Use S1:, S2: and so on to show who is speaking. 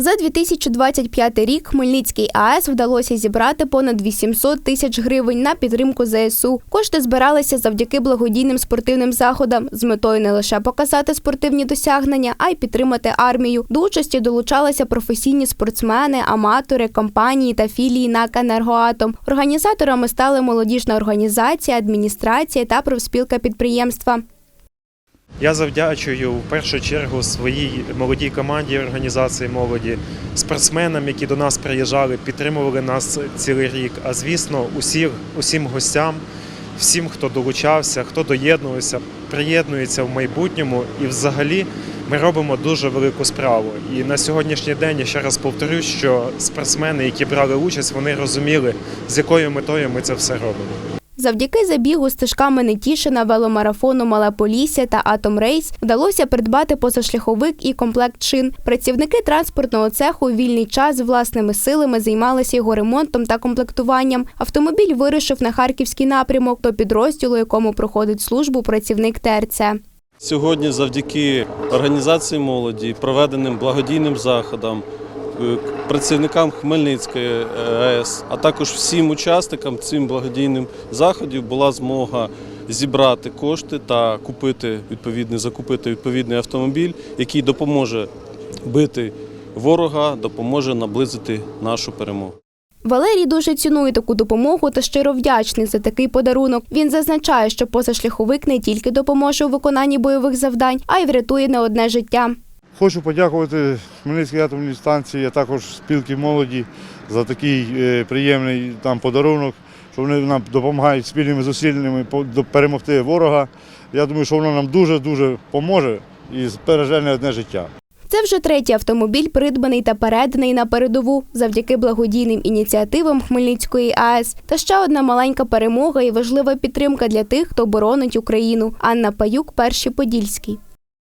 S1: За 2025 рік Хмельницький АЕС вдалося зібрати понад 800 тисяч гривень на підтримку ЗСУ. Кошти збиралися завдяки благодійним спортивним заходам з метою не лише показати спортивні досягнення, а й підтримати армію. До участі долучалися професійні спортсмени, аматори, компанії та філії НАК «Енергоатом». Організаторами стали молодіжна організація, адміністрація та профспілка підприємства.
S2: Я завдячую в першу чергу своїй молодій команді організації молоді, спортсменам, які до нас приїжджали, підтримували нас цілий рік. А звісно, усіх, усім гостям, всім, хто долучався, хто доєднувався, приєднується в майбутньому. І взагалі ми робимо дуже велику справу. І на сьогоднішній день я ще раз повторюю, що спортсмени, які брали участь, вони розуміли, з якою метою ми це все робимо.
S1: Завдяки забігу стежками Нетішина, веломарафону Мале Полісся та Атом Рейс вдалося придбати позашляховик і комплект шин. Працівники транспортного цеху у вільний час власними силами займалися його ремонтом та комплектуванням. Автомобіль вирушив на харківський напрямок до підрозділу, якому проходить службу працівник ТРЦ.
S3: Сьогодні, завдяки організації молоді, проведеним благодійним заходам, працівникам Хмельницької е, АЕС, а також всім учасникам цим благодійним заходів була змога зібрати кошти та купити відповідний, закупити відповідний автомобіль, який допоможе бити ворога, допоможе наблизити нашу перемогу.
S1: Валерій дуже цінує таку допомогу та щиро вдячний за такий подарунок. Він зазначає, що позашляховик не тільки допоможе у виконанні бойових завдань, а й врятує не одне життя.
S4: Хочу подякувати Хмельницькій атомній станції, а також спілки молоді за такий е, приємний там подарунок, що вони нам допомагають спільними зусиллями перемогти ворога. Я думаю, що воно нам дуже-дуже поможе і збереже не одне життя.
S1: Це вже третій автомобіль, придбаний та переданий на передову завдяки благодійним ініціативам Хмельницької АЕС. Та ще одна маленька перемога і важлива підтримка для тих, хто боронить Україну. Анна Паюк, перший Подільський.